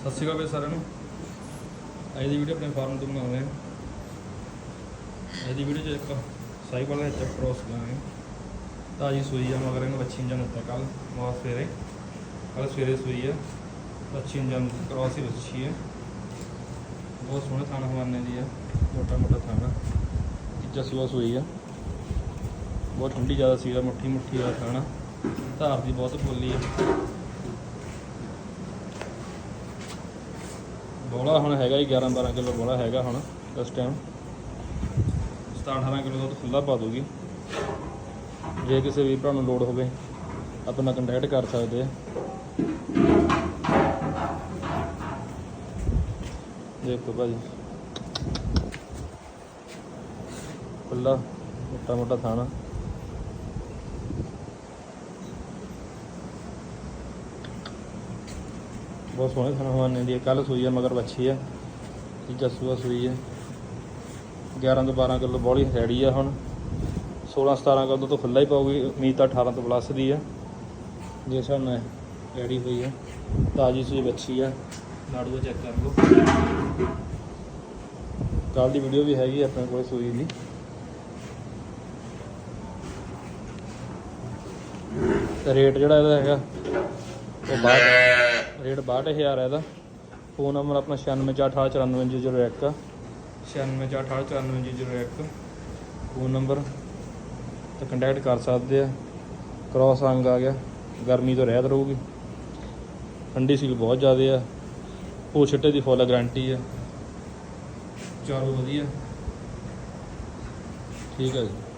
ਸਤਿ ਸ਼੍ਰੀ ਅਕਾਲ ਬਈ ਸਾਰਿਆਂ ਨੂੰ। ਅੱਜ ਦੀ ਵੀਡੀਓ ਆਪਣੇ ਫਾਰਮ ਤੋਂ ਬਣਾਉਂਦੇ ਹਾਂ। ਅੱਜ ਦੀ ਵੀਡੀਓ 'ਚ ਇੱਕ ਸਾਈਕਲ ਦਾ ਚੱਕ ਕ੍ਰੋਸ ਕਰਾਂਗੇ। ਤਾਜੀ ਸੂਈ ਆ, ਮਗਰ ਇਹਨੂੰ ਬੱਚੀ ਇੰਜਨ ਦਿੱਤਾ ਕੱਲ ਮੌਤ ਸਵੇਰੇ। ਕੱਲ ਸਵੇਰੇ ਸੂਈ ਆ ਬੱਚੀ ਇੰਜਨ ਕ੍ਰੋਸ ਹੀ ਬੱਚੀ ਹੈ ਬਹੁਤ ਸੋਹਣਾ ਥਾਣਾ ਹਵਾਨੇ ਦੀ ਆ, ਮੋਟਾ ਮੋਟਾ ਥਾਣਾ। ਤੀਜਾ ਸੂਆ ਸੂਈ ਆ। ਬਹੁਤ ਠੰਡੀ ਜ਼ਿਆਦਾ ਸੀਗਾ, ਮੁੱਠੀ ਮੁੱਠੀ ਵਾਲਾ ਥਾਣਾ। ਧਾਰ ਦੀ ਬਹੁਤ ਬੋਲੀ ਆ। ਬੋਲਾ ਹੁਣ ਹੈਗਾ ਹੀ 11 12 ਕਿਲੋ ਬੋਲਾ ਹੈਗਾ ਹੁਣ ਇਸ ਟਾਈਮ 17 18 ਕਿਲੋ ਦਾ ਤਾਂ ਖੁੱਲਾ ਪਾ ਦੂਗੀ ਜੇ ਕਿਸੇ ਵੀ ਭਰਾ ਨੂੰ ਲੋਡ ਹੋਵੇ ਆਪਣਾ ਕੰਟੈਕਟ ਕਰ ਸਕਦੇ ਆ। ਦੇਖੋ ਭਾਜੀ। ਖੁੱਲਾ ਮੋਟਾ ਮੋਟਾ ਥਾਣਾ। ਬਹੁਤ ਸੋਹਣੇ ਥਾਣਾ ਹਵਾਨੇ ਦੀ ਕੱਲ ਸੂਈ ਆ, ਮਗਰ ਬੱਚੀ ਆ। ਤੀਜਾ ਸੂਆ ਸੂਈ ਆ। 11 ਤੋਂ 12 ਕਿਲੋ ਬੋਲੀ ਰੈਡੀ ਆ ਹੁਣ। 16 17 ਕਿਲੋ ਤੋਂ ਖੁੱਲਾ ਹੀ ਪਾਉਗੀ ਉਮੀਦ ਤਾਂ 18 ਤੋਂ ਪਲੱਸ ਦੀ ਆ। ਜਿਸ ਹਿਸਾਬ ਨਾਲ ਰੈਡੀ ਹੋਈ ਆ। ਤਾਜੀ ਸੂਈ ਬੱਚੀ ਆ। ਨਾੜੂ ਚੈੱਕ ਕਰ ਲਓ। ਕੱਲ ਦੀ ਵੀਡੀਓ ਵੀ ਹੈਗੀ ਆਪਣੇ ਕੋਲ ਸੂਈ ਦੀ। ਰੇਟ ਜਿਹੜਾ ਇਹਦਾ ਹੈਗਾ, ਉਹ ਬਾਹਰ ਰੇਟ 62000 ਹੈ ਇਹਦਾ। ਫੋਨ ਨੰਬਰ ਆਪਣਾ 9648949001 9648949001 ਫੋਨ ਨੰਬਰ ਤੇ ਕੰਟੈਕਟ ਕਰ ਸਕਦੇ ਆ। ਕ੍ਰਾਸ ਅੰਗ ਆ ਗਿਆ। ਗਰਮੀ ਤੋਂ ਰਹਿਤ ਰਹੂਗੀ। ਠੰਡੀ ਸੀਲ ਬਹੁਤ ਜ਼ਿਆਦਾ ਆ। ਉਹ ਛਿੱਟੇ ਦੀ ਫੁੱਲ ਗਾਰੰਟੀ ਆ। ਚਾਰੋ ਵਧੀਆ। ਠੀਕ ਹੈ ਜੀ।